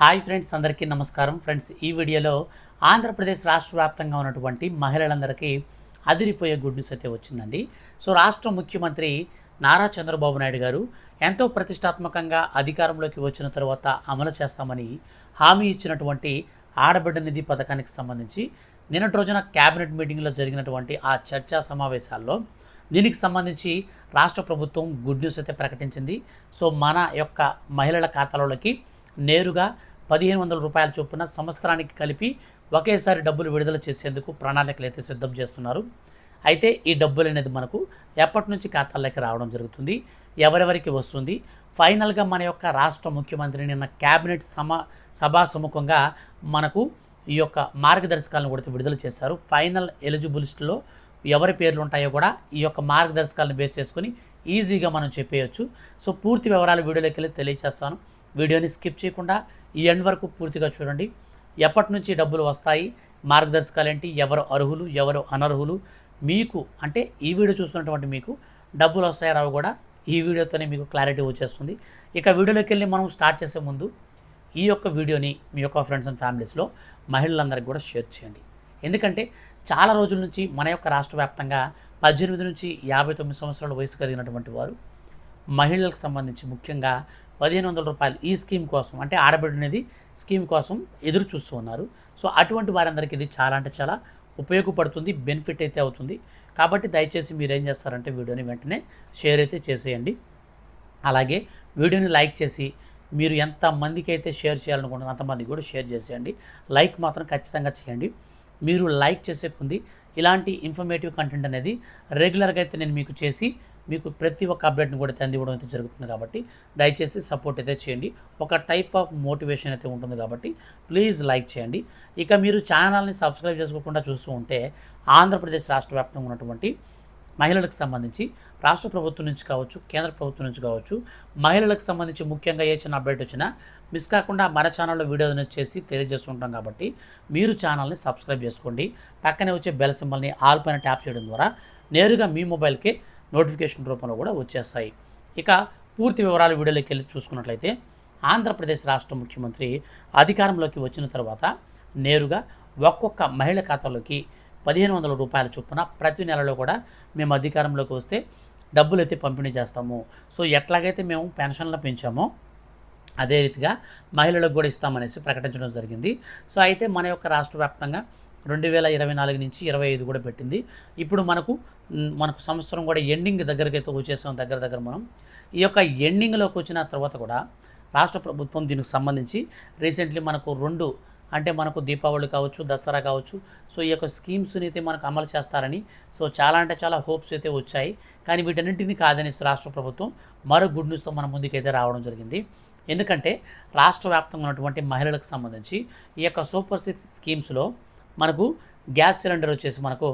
Hi friends అందరికీ నమస్కారం. Friends ఈ వీడియోలో ఆంధ్రప్రదేశ్ రాష్ట్ర వ్యాప్తంగా ఉన్నటువంటి మహిళలందరికీ అదిరిపోయే గుడ్ న్యూస్ అయితే వచ్చిందండి. సో రాష్ట్ర ముఖ్యమంత్రి నారా చంద్రబాబు నాయుడు గారు ఎంతో ప్రతిష్టాత్మకంగా అధికారంలోకి వచ్చిన తర్వాత అమలు చేస్తామని హామీ ఇచ్చినటువంటి ఆడబిడ్డ నిధి పథకానికి సంబంధించి నిన్నటి రోజున క్యాబినెట్ మీటింగ్లో జరిగినటువంటి ఆ చర్చా సమావేశాల్లో దీనికి సంబంధించి రాష్ట్ర ప్రభుత్వం గుడ్ న్యూస్ అయితే ప్రకటించింది. సో మన యొక్క మహిళల ఖాతాలోకి నేరుగా పదిహేను వందల రూపాయల చొప్పున సంవత్సరానికి కలిపి ఒకేసారి డబ్బులు విడుదల చేసేందుకు ప్రణాళికలు అయితే సిద్ధం చేస్తున్నారు. అయితే ఈ డబ్బులు అనేది మనకు ఎప్పటి నుంచి ఖాతాల్లోకి రావడం జరుగుతుంది ఎవరెవరికి వస్తుంది? ఫైనల్గా మన యొక్క రాష్ట్ర ముఖ్యమంత్రి నిన్న క్యాబినెట్ సమ సభా సముఖంగా మనకు ఈ యొక్క మార్గదర్శకాలను కూడా విడుదల చేశారు. ఫైనల్ ఎలిజిబులిస్ట్లో ఎవరి పేర్లు ఉంటాయో కూడా ఈ యొక్క మార్గదర్శకాలను బేస్ చేసుకొని ఈజీగా మనం చెప్పేయచ్చు. సో పూర్తి వివరాలు వీడియోలోకి వెళ్ళి తెలియజేస్తాను వీడియోని స్కిప్ చేయకుండా ఈ ఎండ్ వరకు పూర్తిగా చూడండి. ఎప్పటి నుంచి డబ్బులు వస్తాయి మార్గదర్శకాలు ఏంటి ఎవరు అర్హులు ఎవరు అనర్హులు మీకు అంటే ఈ వీడియో చూస్తున్నటువంటి మీకు డబ్బులు వస్తాయి రావు కూడా ఈ వీడియోతోనే మీకు క్లారిటీ వచ్చేస్తుంది. ఇక వీడియోలోకి వెళ్ళి మనం స్టార్ట్ చేసే ముందు ఈ యొక్క వీడియోని మీ యొక్క ఫ్రెండ్స్ అండ్ ఫ్యామిలీస్లో మహిళలందరికీ కూడా షేర్ చేయండి. ఎందుకంటే చాలా రోజుల నుంచి మన యొక్క రాష్ట్ర వ్యాప్తంగా పద్దెనిమిది నుంచి యాభై తొమ్మిది సంవత్సరాల వయసు కలిగినటువంటి వారు మహిళలకు సంబంధించి ముఖ్యంగా పదిహేను వందల రూపాయలు ఈ స్కీమ్ కోసం అంటే ఆడబిడ్డ అనేది స్కీమ్ కోసం ఎదురు చూస్తూ ఉన్నారు. సో అటువంటి వారందరికీ ఇది చాలా అంటే చాలా ఉపయోగపడుతుంది బెనిఫిట్ అయితే అవుతుంది. కాబట్టి దయచేసి మీరు ఏం చేస్తారంటే వీడియోని వెంటనే షేర్ అయితే చేసేయండి. అలాగే వీడియోని లైక్ చేసి మీరు ఎంత మందికి అయితే షేర్ చేయాలనుకుంటున్నారో అంతమందికి కూడా షేర్ చేసేయండి. లైక్ మాత్రం ఖచ్చితంగా చేయండి. మీరు లైక్ చేసే కొంది ఇలాంటి ఇన్ఫర్మేటివ్ కంటెంట్ అనేది రెగ్యులర్గా అయితే నేను మీకు చేసి మీకు ప్రతి ఒక్క అప్డేట్ని కూడా అందివ్వడం అయితే జరుగుతుంది కాబట్టి దయచేసి సపోర్ట్ అయితే చేయండి. ఒక టైప్ ఆఫ్ మోటివేషన్ అయితే ఉంటుంది కాబట్టి ప్లీజ్ లైక్ చేయండి. ఇక మీరు ఛానల్ని సబ్స్క్రైబ్ చేసుకోకుండా చూస్తూ ఉంటే ఆంధ్రప్రదేశ్ రాష్ట్ర వ్యాప్తంగా ఉన్నటువంటి మహిళలకు సంబంధించి రాష్ట్ర ప్రభుత్వం నుంచి కావచ్చు కేంద్ర ప్రభుత్వం నుంచి కావచ్చు మహిళలకు సంబంధించి ముఖ్యంగా ఏ చిన్న అప్డేట్ వచ్చినా మిస్ కాకుండా మన ఛానల్లో వీడియో అనేది చేసి తెలియజేస్తుంటాం కాబట్టి మీరు ఛానల్ని సబ్స్క్రైబ్ చేసుకోండి. పక్కనే వచ్చే బెల్ సింబల్ని ఆల్ పైన ట్యాప్ చేయడం ద్వారా నేరుగా మీ మొబైల్కే నోటిఫికేషన్ రూపంలో కూడా వచ్చేస్తాయి. ఇక పూర్తి వివరాలు వీడియోలోకి వెళ్ళి చూసుకున్నట్లయితే ఆంధ్రప్రదేశ్ రాష్ట్ర ముఖ్యమంత్రి అధికారంలోకి వచ్చిన తర్వాత నేరుగా ఒక్కొక్క మహిళ ఖాతాలోకి పదిహేను వందల రూపాయల చొప్పున ప్రతి నెలలో కూడా మేము అధికారంలోకి వస్తే డబ్బులు అయితే పంపిణీ చేస్తాము. సో ఎట్లాగైతే మేము పెన్షన్లు పెంచామో అదే రీతిగా మహిళలకు కూడా ఇస్తామనేసి ప్రకటించడం జరిగింది. సో అయితే మన యొక్క రాష్ట్ర వ్యాప్తంగా రెండు వేల ఇరవై నాలుగు నుంచి ఇరవై ఐదు కూడా పెట్టింది. ఇప్పుడు మనకు మనకు సంవత్సరం కూడా ఎండింగ్ దగ్గరకైతే వచ్చేసాం దగ్గర దగ్గర మనం. ఈ యొక్క ఎండింగ్లోకి వచ్చిన తర్వాత కూడా రాష్ట్ర ప్రభుత్వం దీనికి సంబంధించి రీసెంట్లీ మనకు రెండు అంటే మనకు దీపావళి కావచ్చు దసరా కావచ్చు సో ఈ యొక్క స్కీమ్స్ని అయితే మనకు అమలు చేస్తారని సో చాలా అంటే చాలా హోప్స్ అయితే వచ్చాయి. కానీ వీటన్నింటిని కాదనేసి రాష్ట్ర ప్రభుత్వం మరో గుడ్ న్యూస్తో మన ముందుకైతే రావడం జరిగింది. ఎందుకంటే రాష్ట్ర వ్యాప్తంగా ఉన్నటువంటి మహిళలకు సంబంధించి ఈ యొక్క సూపర్ సిక్స్ స్కీమ్స్లో మనకు గ్యాస్ సిలిండర్ వచ్చేసి మనకు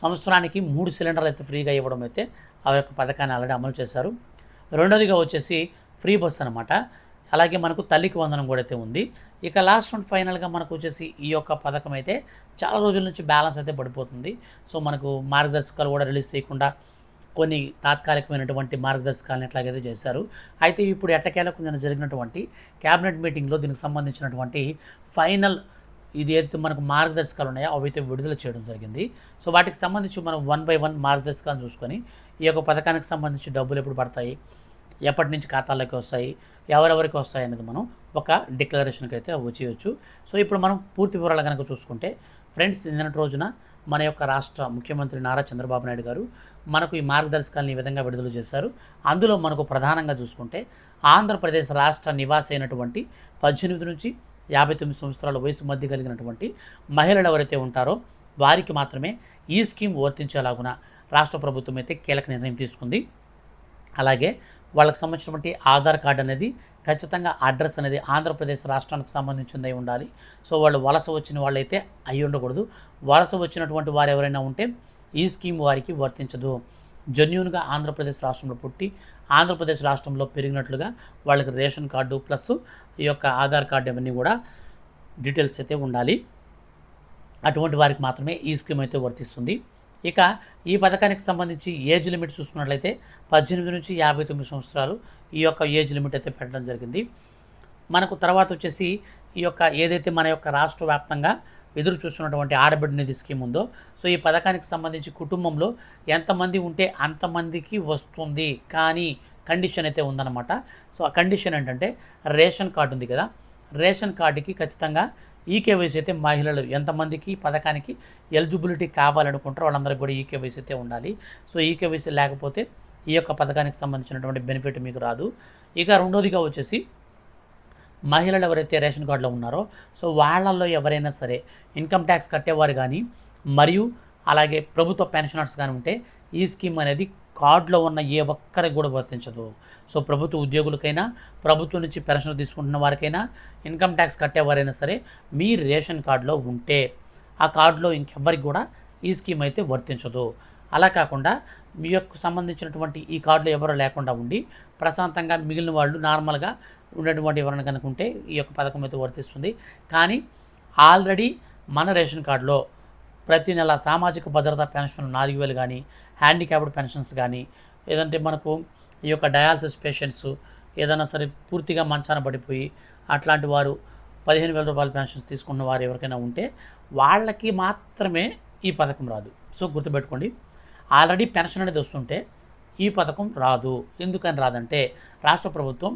సంవత్సరానికి మూడు సిలిండర్లు అయితే ఫ్రీగా ఇవ్వడం అయితే ఆ యొక్క పథకాన్ని ఆల్రెడీ అమలు చేశారు. రెండోదిగా వచ్చేసి ఫ్రీ బస్ అనమాట అలాగే మనకు తల్లికి వందనం కూడా అయితే ఉంది. ఇక లాస్ట్ అండ్ ఫైనల్గా మనకు వచ్చేసి ఈ యొక్క పథకం అయితే చాలా రోజుల నుంచి బ్యాలెన్స్ అయితే పడిపోతుంది. సో మనకు మార్గదర్శకాలు కూడా రిలీజ్ చేయకుండా కొన్ని తాత్కాలికమైనటువంటి మార్గదర్శకాలను ఎట్లాగైతే చేశారు. అయితే ఇప్పుడు ఎట్టకేలకు నిన్న జరిగినటువంటి క్యాబినెట్ మీటింగ్లో దీనికి సంబంధించినటువంటి ఫైనల్ ఇది ఏదైతే మనకు మార్గదర్శకాలు ఉన్నాయో అవి అయితే విడుదల చేయడం జరిగింది. సో వాటికి సంబంధించి మనం వన్ బై వన్ మార్గదర్శకాలు చూసుకొని ఈ యొక్క పథకానికి సంబంధించి డబ్బులు ఎప్పుడు పడతాయి ఎప్పటి నుంచి ఖాతాలోకి వస్తాయి ఎవరెవరికి వస్తాయి అనేది మనం ఒక డిక్లరేషన్కి అయితే వచ్చేయచ్చు. సో ఇప్పుడు మనం పూర్తి వివరాలు కనుక చూసుకుంటే ఫ్రెండ్స్ నిన్నటి రోజున మన యొక్క రాష్ట్ర ముఖ్యమంత్రి నారా చంద్రబాబు నాయుడు గారు మనకు ఈ మార్గదర్శకాలను ఈ విధంగా విడుదల చేశారు. అందులో మనకు ప్రధానంగా చూసుకుంటే ఆంధ్రప్రదేశ్ రాష్ట్ర నివాసి అయినటువంటి పద్దెనిమిది నుంచి యాభై తొమ్మిది సంవత్సరాల వయసు మధ్య కలిగినటువంటి మహిళలు ఎవరైతే ఉంటారో వారికి మాత్రమే ఈ స్కీమ్ వర్తించేలాగున రాష్ట్ర ప్రభుత్వం అయితే కీలక నిర్ణయం తీసుకుంది. అలాగే వాళ్ళకి సంబంధించినటువంటి ఆధార్ కార్డు అనేది ఖచ్చితంగా అడ్రస్ అనేది ఆంధ్రప్రదేశ్ రాష్ట్రానికి సంబంధించిందై ఉండాలి. సో వాళ్ళు వలస వచ్చిన వాళ్ళైతే అయి ఉండకూడదు వలస వచ్చినటువంటి వారు ఎవరైనా ఉంటే ఈ స్కీమ్ వారికి వర్తించదు. జెన్యున్గా ఆంధ్రప్రదేశ్ రాష్ట్రంలో పుట్టి ఆంధ్రప్రదేశ్ రాష్ట్రంలో పెరిగినట్లుగా వాళ్ళకి రేషన్ కార్డు ప్లస్ ఈ యొక్క ఆధార్ కార్డు ఇవన్నీ కూడా డీటెయిల్స్ అయితే ఉండాలి. అటువంటి వారికి మాత్రమే ఈ స్కీమ్ అయితే వర్తిస్తుంది. ఇక ఈ పథకానికి సంబంధించి ఏజ్ లిమిట్ చూసుకున్నట్లయితే పద్దెనిమిది నుంచి యాభై తొమ్మిది సంవత్సరాలు ఈ యొక్క ఏజ్ లిమిట్ అయితే పెట్టడం జరిగింది. మనకు తర్వాత వచ్చేసి ఈ యొక్క ఏదైతే మన యొక్క రాష్ట్ర వ్యాప్తంగా ఎదురు చూస్తున్నటువంటి ఆడబిడ్డ నిధి స్కీమ్ ఉందో సో ఈ పథకానికి సంబంధించి కుటుంబంలో ఎంతమంది ఉంటే అంతమందికి వస్తుంది. కానీ కండిషన్ అయితే ఉందన్నమాట. సో ఆ కండిషన్ ఏంటంటే రేషన్ కార్డు ఉంది కదా రేషన్ కార్డుకి ఖచ్చితంగా ఈకేవైసీ అయితే మహిళలు ఎంతమందికి పథకానికి ఎలిజిబిలిటీ కావాలనుకుంటారో వాళ్ళందరికీ కూడా ఈకేవైసీ అయితే ఉండాలి. సో ఈకేవైసీ లేకపోతే ఈ యొక్క పథకానికి సంబంధించినటువంటి బెనిఫిట్ మీకు రాదు. ఇక రెండోదిగా వచ్చేసి మహిళలు ఎవరైతే రేషన్ కార్డులో ఉన్నారో సో వాళ్ళల్లో ఎవరైనా సరే ఇన్కమ్ ట్యాక్స్ కట్టేవారు కానీ మరియు అలాగే ప్రభుత్వ పెన్షనర్స్ కానీ ఉంటే ఈ స్కీమ్ అనేది కార్డులో ఉన్న ఏ ఒక్కరికి కూడా వర్తించదు. సో ప్రభుత్వ ఉద్యోగులకైనా ప్రభుత్వం నుంచి పెన్షన్ తీసుకుంటున్న వారికైనా ఇన్కమ్ ట్యాక్స్ కట్టేవారైనా సరే మీ రేషన్ కార్డులో ఉంటే ఆ కార్డులో ఇంకెవ్వరికి కూడా ఈ స్కీమ్ అయితే వర్తించదు. అలా కాకుండా మీ యొక్క సంబంధించినటువంటి ఈ కార్డులో ఎవరో లేకుండా ఉండి ప్రశాంతంగా మిగిలిన వాళ్ళు నార్మల్గా ఉన్నటువంటి ఎవరైనా కనుకుంటే ఈ యొక్క పథకం అయితే వర్తిస్తుంది. కానీ ఆల్రెడీ మన రేషన్ కార్డులో ప్రతి నెల సామాజిక భద్రత పెన్షన్ నాలుగు వేలు కానీ హ్యాండిక్యాప్డ్ పెన్షన్స్ కానీ ఏదంటే మనకు ఈ యొక్క డయాలసిస్ పేషెంట్స్ ఏదైనా సరే పూర్తిగా మంచాన పడిపోయి అట్లాంటి వారు పదిహేను వేల రూపాయల పెన్షన్స్ తీసుకున్న వారు ఎవరికైనా ఉంటే వాళ్ళకి మాత్రమే ఈ పథకం రాదు. సో గుర్తుపెట్టుకోండి. ఆల్రెడీ పెన్షన్ అనేది వస్తుంటే ఈ పథకం రాదు. ఎందుకని రాదంటే రాష్ట్ర ప్రభుత్వం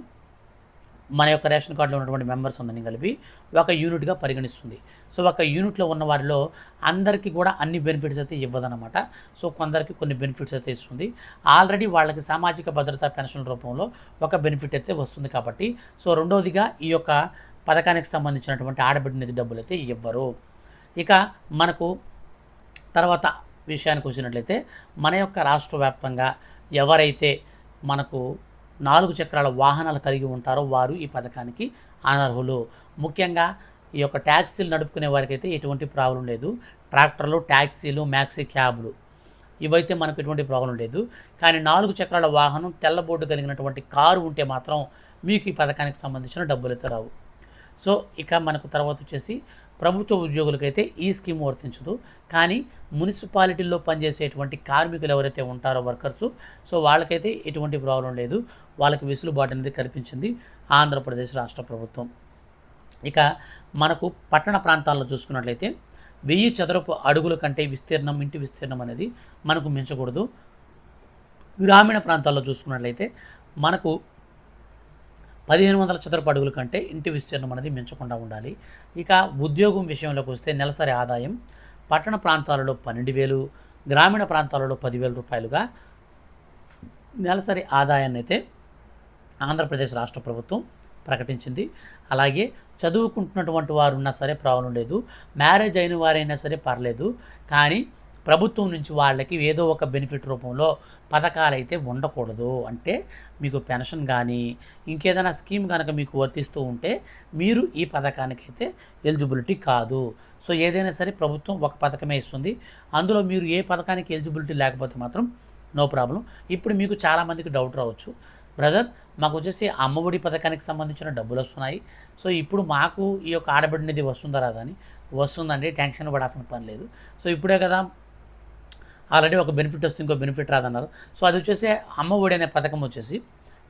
మన యొక్క రేషన్ కార్డులో ఉన్నటువంటి మెంబర్స్ అందరినీ కలిపి ఒక యూనిట్గా పరిగణిస్తుంది. సో ఒక యూనిట్లో ఉన్న వారిలో అందరికీ కూడా అన్ని బెనిఫిట్స్ అయితే ఇవ్వదన్నమాట. సో కొందరికి కొన్ని బెనిఫిట్స్ అయితే ఇస్తుంది. ఆల్రెడీ వాళ్ళకి సామాజిక భద్రతా పెన్షన్ రూపంలో ఒక బెనిఫిట్ అయితే వస్తుంది కాబట్టి సో రెండవదిగా ఈ యొక్క పథకానికి సంబంధించినటువంటి ఆడబిడ్డ నిధి డబ్బులు అయితే ఇవ్వరు. ఇక మనకు తర్వాత విషయానికి వచ్చినట్లయితే మన యొక్క రాష్ట్ర వ్యాప్తంగా ఎవరైతే మనకు నాలుగు చక్రాల వాహనాలు కలిగి ఉంటారో వారు ఈ పథకానికి అనర్హులు. ముఖ్యంగా ఈ యొక్క ట్యాక్సీలు నడుపుకునే వారికి అయితే ఎటువంటి ప్రాబ్లం లేదు. ట్రాక్టర్లు ట్యాక్సీలు మ్యాక్సీ క్యాబ్లు ఇవైతే మనకు ఎటువంటి ప్రాబ్లం లేదు. కానీ నాలుగు చక్రాల వాహనం తెల్ల బోర్డు కలిగినటువంటి కారు ఉంటే మాత్రం మీకు ఈ పథకానికి సంబంధించిన డబ్బులు అయితే రావు. సో ఇక మనకు తర్వాత వచ్చేసి ప్రభుత్వ ఉద్యోగులకైతే ఈ స్కీమ్ వర్తించదు. కానీ మున్సిపాలిటీల్లో పనిచేసేటువంటి కార్మికులు ఎవరైతే ఉంటారో వర్కర్స్ సో వాళ్ళకైతే ఎటువంటి ప్రాబ్లం లేదు. వాళ్ళకి వెసులుబాటు అనేది కల్పించింది ఆంధ్రప్రదేశ్ రాష్ట్ర ప్రభుత్వం. ఇక మనకు పట్టణ ప్రాంతాల్లో చూసుకున్నట్లయితే వెయ్యి చదరపు అడుగుల కంటే విస్తీర్ణం ఇంటి విస్తీర్ణం అనేది మనకు మించకూడదు. గ్రామీణ ప్రాంతాల్లో చూసుకున్నట్లయితే మనకు పదిహేను వందల చదరపు అడుగుల కంటే ఇంటి విస్తీర్ణం అనేది మించకుండా ఉండాలి. ఇక ఉద్యోగం విషయంలోకి వస్తే నెలసరి ఆదాయం పట్టణ ప్రాంతాలలో పన్నెండు వేలు గ్రామీణ ప్రాంతాలలో పదివేల రూపాయలుగా నెలసరి ఆదాయాన్ని అయితే ఆంధ్రప్రదేశ్ రాష్ట్ర ప్రభుత్వం ప్రకటించింది. అలాగే చదువుకుంటున్నటువంటి వారు ఉన్నా సరే ప్రాబ్లం లేదు. మ్యారేజ్ అయిన వారైనా సరే పర్లేదు. కానీ ప్రభుత్వం నుంచి వాళ్ళకి ఏదో ఒక బెనిఫిట్ రూపంలో పథకాలు అయితే ఉండకూడదు. అంటే మీకు పెన్షన్ కానీ ఇంకేదైనా స్కీమ్ కనుక మీకు వర్తిస్తూ ఉంటే మీరు ఈ పథకానికైతే ఎలిజిబిలిటీ కాదు. సో ఏదైనా సరే ప్రభుత్వం ఒక పథకమే ఇస్తుంది. అందులో మీరు ఏ పథకానికి ఎలిజిబిలిటీ లేకపోతే మాత్రం నో ప్రాబ్లం. ఇప్పుడు మీకు చాలామందికి డౌట్ రావచ్చు. బ్రదర్ మాకు వచ్చేసి అమ్మఒడి పథకానికి సంబంధించిన డబ్బులు వస్తున్నాయి. సో ఇప్పుడు మాకు ఈ యొక్క ఆడబిడ్డ నిధి వస్తుందా రాదా అని? వస్తుందండి టెన్షన్ పడాల్సిన పని లేదు. సో ఇప్పుడే కదా ఆల్రెడీ ఒక బెనిఫిట్ వస్తుంది ఇంకో బెనిఫిట్ రాదన్నారు. సో అది వచ్చేసి అమ్మఒడి అనే పథకం వచ్చేసి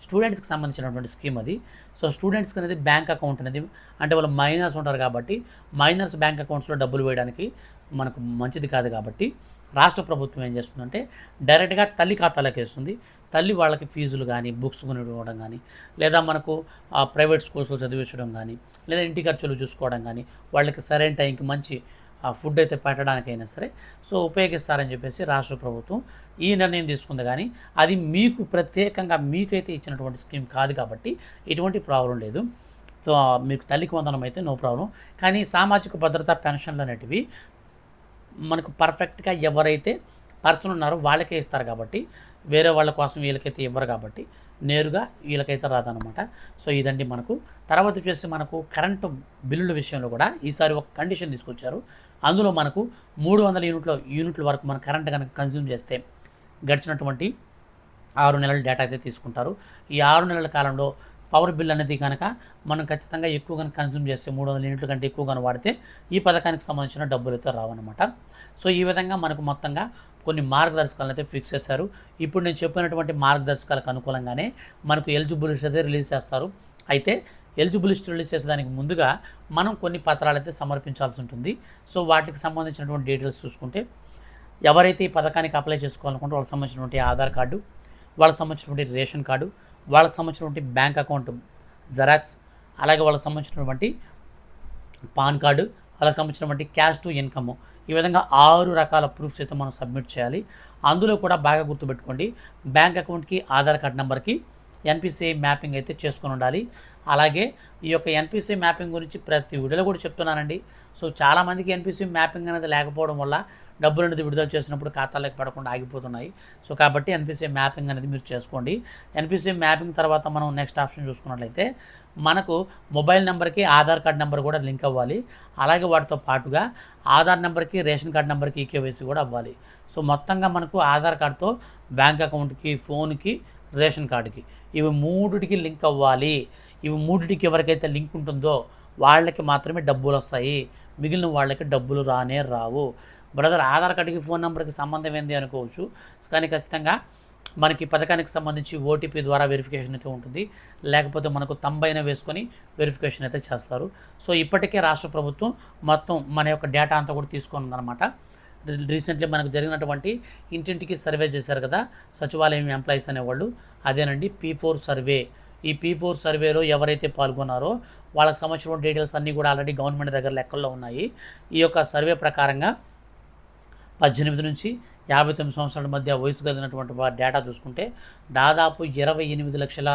స్టూడెంట్స్కి సంబంధించినటువంటి స్కీమ్ అది. సో స్టూడెంట్స్కి అనేది బ్యాంక్ అకౌంట్ అనేది అంటే వాళ్ళు మైనర్స్ ఉంటారు కాబట్టి మైనర్స్ బ్యాంక్ అకౌంట్స్లో డబ్బులు వేయడానికి మనకు మంచిది కాదు కాబట్టి రాష్ట్ర ప్రభుత్వం ఏం చేస్తుందంటే డైరెక్ట్గా తల్లి ఖాతాలోకి వేస్తుంది. తల్లి వాళ్ళకి ఫీజులు కానీ బుక్స్ కొనివ్వడం కానీ లేదా మనకు ఆ, ప్రైవేట్ స్కూల్స్లో చదివించడం కానీ లేదా ఇంటి ఖర్చులు చూసుకోవడం కానీ వాళ్ళకి సరైన టైంకి మంచి ఆ ఫుడ్ అయితే పెట్టడానికైనా సరే సో ఉపయోగిస్తారని చెప్పేసి రాష్ట్ర ప్రభుత్వం ఈ నిర్ణయం తీసుకుంది. కానీ అది మీకు ప్రత్యేకంగా మీకైతే ఇచ్చినటువంటి స్కీమ్ కాదు కాబట్టి ఎటువంటి ప్రాబ్లం లేదు. సో మీకు తల్లికి వందనం అయితే నో ప్రాబ్లం. కానీ సామాజిక భద్రత పెన్షన్లు అనేటివి మనకు పర్ఫెక్ట్గా ఎవరైతే పర్సన్ ఉన్నారో వాళ్ళకే ఇస్తారు కాబట్టి వేరే వాళ్ళ కోసం వీళ్ళకైతే ఇవ్వరు కాబట్టి నేరుగా వీళ్ళకైతే రాదనమాట సో ఇదండి మనకు. తర్వాత వచ్చేసి మనకు కరెంటు బిల్లుల విషయంలో కూడా ఈసారి ఒక కండిషన్ తీసుకొచ్చారు. అందులో మనకు మూడు వందల యూనిట్ల యూనిట్ల వరకు మన కరెంట్ కనుక కన్జ్యూమ్ చేస్తే గడిచినటువంటి ఆరు నెలల డేటా అయితే తీసుకుంటారు. ఈ ఆరు నెలల కాలంలో పవర్ బిల్ అనేది కనుక మనం ఖచ్చితంగా ఎక్కువ కనుక కన్జ్యూమ్ చేస్తే మూడు వందల యూనిట్ల కంటే ఎక్కువ కనుక వాడితే ఈ పథకానికి సంబంధించిన డబ్బులు అయితే రావన్నమాట. సో ఈ విధంగా మనకు మొత్తంగా కొన్ని మార్గదర్శకాలను అయితే ఫిక్స్ చేశారు. ఇప్పుడు నేను చెప్పినటువంటి మార్గదర్శకాలకు అనుకూలంగానే మనకు ఎలిజిబిలిటీస్ అయితే రిలీజ్ చేస్తారు. అయితే ఎలిజిబుల్ లిస్ట్ రిలీజ్ చేసేదానికి ముందుగా మనం కొన్ని పత్రాలు అయితే సమర్పించాల్సి ఉంటుంది. సో వాటికి సంబంధించినటువంటి డీటెయిల్స్ చూసుకుంటే ఎవరైతే ఈ పథకానికి అప్లై చేసుకోవాలనుకుంటే వాళ్ళకి సంబంధించినటువంటి ఆధార్ కార్డు వాళ్ళకి సంబంధించినటువంటి రేషన్ కార్డు వాళ్ళకి సంబంధించినటువంటి బ్యాంక్ అకౌంట్ జెరాక్స్ అలాగే వాళ్ళకి సంబంధించినటువంటి పాన్ కార్డు వాళ్ళకి సంబంధించినటువంటి క్యాష్ టు ఇన్కమ్ ఈ విధంగా ఆరు రకాల ప్రూఫ్స్ అయితే మనం సబ్మిట్ చేయాలి. అందులో కూడా బాగా గుర్తుపెట్టుకోండి. బ్యాంక్ అకౌంట్కి ఆధార్ కార్డ్ నెంబర్కి ఎన్పిసిఐ మ్యాపింగ్ అయితే చేసుకొని ఉండాలి. అలాగే ఈ యొక్క ఎన్పిసిఐ మ్యాపింగ్ గురించి ప్రతి వీడియోలో కూడా చెప్తున్నానండి. సో చాలామందికి ఎన్పిసిఐ మ్యాపింగ్ అనేది లేకపోవడం వల్ల డబ్బులు అనేది విడుదల చేసినప్పుడు ఖాతాలోకి పడకుండా ఆగిపోతున్నాయి. సో కాబట్టి ఎన్పిసిఐ మ్యాపింగ్ అనేది మీరు చేసుకోండి. ఎన్పిసిఐ మ్యాపింగ్ తర్వాత మనం నెక్స్ట్ ఆప్షన్ చూసుకున్నట్లయితే మనకు మొబైల్ నెంబర్కి ఆధార్ కార్డ్ నెంబర్ కూడా లింక్ అవ్వాలి. అలాగే వాటితో పాటుగా ఆధార్ నెంబర్కి రేషన్ కార్డ్ నెంబర్కి ఈకేవైసీ కూడా అవ్వాలి. సో మొత్తంగా మనకు ఆధార్ కార్డ్తో బ్యాంక్ అకౌంట్కి ఫోన్కి రేషన్ కార్డుకి ఇవి మూడిటికి లింక్ అవ్వాలి. ఇవి మూడిటికి ఎవరికైతే లింక్ ఉంటుందో వాళ్ళకి మాత్రమే డబ్బులు వస్తాయి మిగిలిన వాళ్ళకి డబ్బులు రానే రావు. బ్రదర్ ఆధార్ కార్డుకి ఫోన్ నెంబర్కి సంబంధం ఏంది అనుకోవచ్చు. కానీ ఖచ్చితంగా మనకి పథకానికి సంబంధించి ఓటీపీ ద్వారా వెరిఫికేషన్ అయితే ఉంటుంది. లేకపోతే మనకు తంబైన వేసుకొని వెరిఫికేషన్ అయితే చేస్తారు. సో ఇప్పటికే రాష్ట్ర ప్రభుత్వం మొత్తం మన యొక్క డేటా అంతా కూడా తీసుకుని ఉందన్నమాట. రీసెంట్లీ మనకు జరిగినటువంటి ఇంటింటికి సర్వే చేశారు కదా సచివాలయం ఎంప్లాయీస్ అనేవాళ్ళు. అదేనండి పీ ఫోర్ సర్వే ఈ పీ ఫోర్ సర్వేలో ఎవరైతే పాల్గొన్నారో వాళ్ళకి సంబంధించిన డీటెయిల్స్ అన్నీ కూడా ఆల్రెడీ గవర్నమెంట్ దగ్గర లెక్కల్లో ఉన్నాయి. ఈ యొక్క సర్వే ప్రకారంగా పద్దెనిమిది నుంచి యాభై తొమ్మిది సంవత్సరాల మధ్య వయసు కలిగినటువంటి వారి డేటా చూసుకుంటే దాదాపు ఇరవై ఎనిమిది లక్షల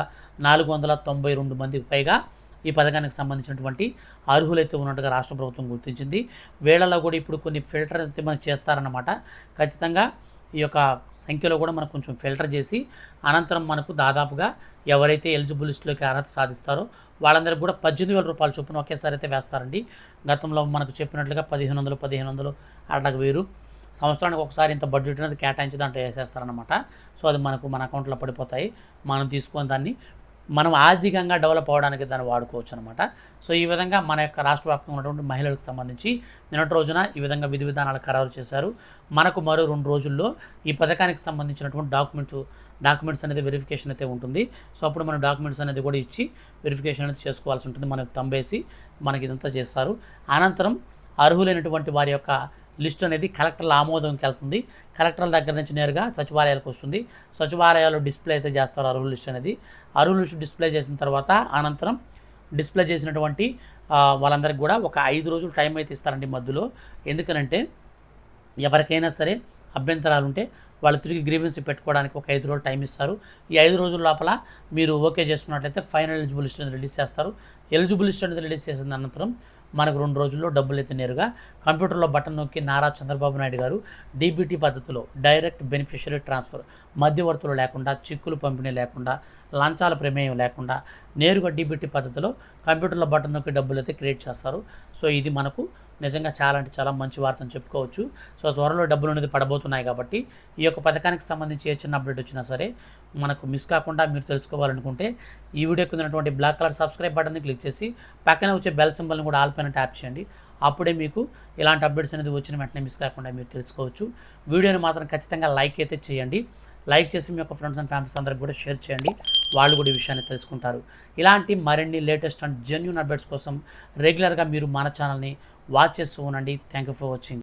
నాలుగు వందల తొంభై రెండు మందికి పైగా ఈ పథకానికి సంబంధించినటువంటి అర్హులైతే ఉన్నట్టుగా రాష్ట్ర ప్రభుత్వం గుర్తించింది. వీళ్ళలో కూడా ఇప్పుడు కొన్ని ఫిల్టర్ అయితే మనకు చేస్తారన్నమాట. ఖచ్చితంగా ఈ యొక్క సంఖ్యలో కూడా మనకు కొంచెం ఫిల్టర్ చేసి అనంతరం మనకు దాదాపుగా ఎవరైతే ఎలిజిబుల్ లిస్టులోకి అర్హత సాధిస్తారో వాళ్ళందరికీ కూడా పద్దెనిమిది వేల రూపాయల చొప్పున ఒకేసారి అయితే వేస్తారండి. గతంలో మనకు చెప్పినట్లుగా పదిహేను వందలు పదిహేను వందలు అట్లాగ వేరు సంవత్సరానికి ఒకసారి ఇంత బడ్జెట్ అనేది కేటాయించి దాంట్లో వేసేస్తారనమాట సో అది మనకు మన అకౌంట్లో పడిపోతాయి. మనం తీసుకొని దాన్ని మనం ఆర్థికంగా డెవలప్ అవ్వడానికి దాన్ని వాడుకోవచ్చు అనమాట సో ఈ విధంగా మన యొక్క రాష్ట్ర వ్యాప్తంగా ఉన్నటువంటి మహిళలకు సంబంధించి నిన్నటి రోజున ఈ విధంగా విధి విధానాలు ఖరారు చేశారు. మనకు మరో రెండు రోజుల్లో ఈ పథకానికి సంబంధించినటువంటి డాక్యుమెంట్స్ డాక్యుమెంట్స్ అనేది వెరిఫికేషన్ అయితే ఉంటుంది. సో అప్పుడు మన డాక్యుమెంట్స్ అనేది కూడా ఇచ్చి వెరిఫికేషన్ అనేది చేసుకోవాల్సి ఉంటుంది. మనకు తంబేసి మనకి ఇదంతా చేస్తారు. అనంతరం అర్హులైనటువంటి వారి యొక్క లిస్ట్ అనేది కలెక్టర్ల ఆమోదంకి వెళ్తుంది. కలెక్టర్ల దగ్గర నుంచి నేరుగా సచివాలయాలకు వస్తుంది. సచివాలయాలు డిస్ప్లే అయితే చేస్తారు అరువుల లిస్ట్ అనేది. అరువుల లిస్ట్ డిస్ప్లే చేసిన తర్వాత అనంతరం డిస్ప్లే చేసినటువంటి వాళ్ళందరికి వాళ్ళందరికీ కూడా ఒక ఐదు రోజులు టైం అయితే ఇస్తారండి మధ్యలో. ఎందుకనంటే ఎవరికైనా సరే అభ్యంతరాలు ఉంటే వాళ్ళు తిరిగి గ్రీవెన్స్ పెట్టుకోవడానికి ఒక ఐదు రోజులు టైం ఇస్తారు. ఈ ఐదు రోజుల లోపల మీరు ఓకే చేసుకున్నట్లయితే ఫైనల్ ఎలిజిబుల్ లిస్ట్ అనేది రిలీజ్ చేస్తారు. ఎలిజిబుల్ లిస్ట్ అనేది రిలీజ్ చేసిన అనంతరం మనకు రెండు రోజుల్లో డబ్బులు అయితే నేరుగా కంప్యూటర్లో బటన్ నొక్కి నారా చంద్రబాబు నాయుడు గారు డీబీటీ పద్ధతిలో డైరెక్ట్ బెనిఫిషరీ ట్రాన్స్ఫర్ మధ్యవర్తులు లేకుండా చిక్కులు పంపిణీ లేకుండా లంచాల ప్రమేయం లేకుండా నేరుగా డీబీటీ పద్ధతిలో కంప్యూటర్లో బటన్ నొక్కి డబ్బులు అయితే క్రియేట్ చేస్తారు. సో ఇది మనకు నిజంగా చాలా అంటే చాలా మంచి వార్తను చెప్పుకోవచ్చు. సో త్వరలో డబ్బులు అనేది పడబోతున్నాయి కాబట్టి ఈ యొక్క పథకానికి సంబంధించి ఏ చిన్న అప్డేట్ వచ్చినా సరే మనకు మిస్ కాకుండా మీరు తెలుసుకోవాలనుకుంటే ఈ వీడియో కింద ఉన్నటువంటి బ్లాక్ కలర్ సబ్స్క్రైబ్ బటన్ని క్లిక్ చేసి పక్కనే వచ్చే బెల్ సింబల్ని కూడా ఆల్ పైన ట్యాప్ చేయండి. అప్పుడే మీకు ఇలాంటి అప్డేట్స్ అనేది వచ్చిన వెంటనే మిస్ కాకుండా మీరు తెలుసుకోవచ్చు. వీడియోని మాత్రం ఖచ్చితంగా లైక్ అయితే చేయండి. లైక్ చేసి మీ యొక్క ఫ్రెండ్స్ అండ్ ఫ్యామిలీస్ అందరికి కూడా షేర్ చేయండి. వాళ్ళు కూడా ఈ విషయాన్ని తెలుసుకుంటారు. ఇలాంటి మరిన్ని లేటెస్ట్ అండ్ జెన్యున్ అప్డేట్స్ కోసం రెగ్యులర్గా మీరు మన ఛానల్ని వాచ్ చేస్తూ ఉండండి. Thank you for watching